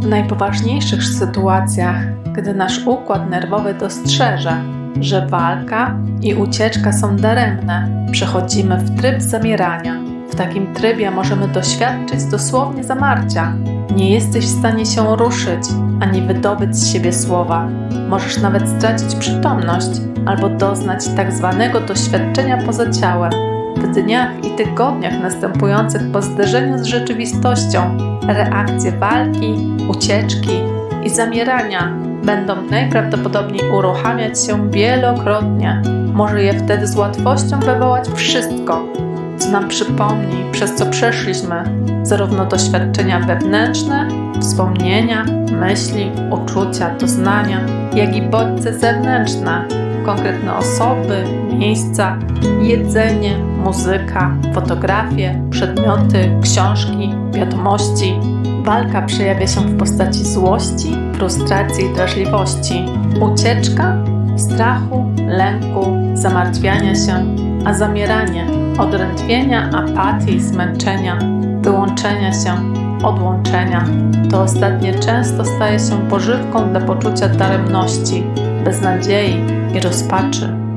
W najpoważniejszych sytuacjach, gdy nasz układ nerwowy dostrzeże, że walka i ucieczka są daremne, przechodzimy w tryb zamierania. W takim trybie możemy doświadczyć dosłownie zamarcia. Nie jesteś w stanie się ruszyć, ani wydobyć z siebie słowa. Możesz nawet stracić przytomność albo doznać tak zwanego doświadczenia poza ciałem. W dniach i tygodniach następujących po zderzeniu z rzeczywistością, reakcje walki, ucieczki i zamierania będą najprawdopodobniej uruchamiać się wielokrotnie. Może je wtedy z łatwością wywołać wszystko, co nam przypomni, przez co przeszliśmy, zarówno doświadczenia wewnętrzne, wspomnienia, myśli, uczucia, doznania, jak i bodźce zewnętrzne, konkretne osoby, miejsca, jedzenie, muzyka, fotografie, przedmioty, książki, wiadomości. Walka przejawia się w postaci złości, frustracji i drażliwości, ucieczka, strachu, lęku, zamartwiania się, a zamieranie, odrętwienia, apatii, zmęczenia, wyłączenia się, odłączenia. To ostatnie często staje się pożywką dla poczucia daremności, beznadziei i rozpaczy.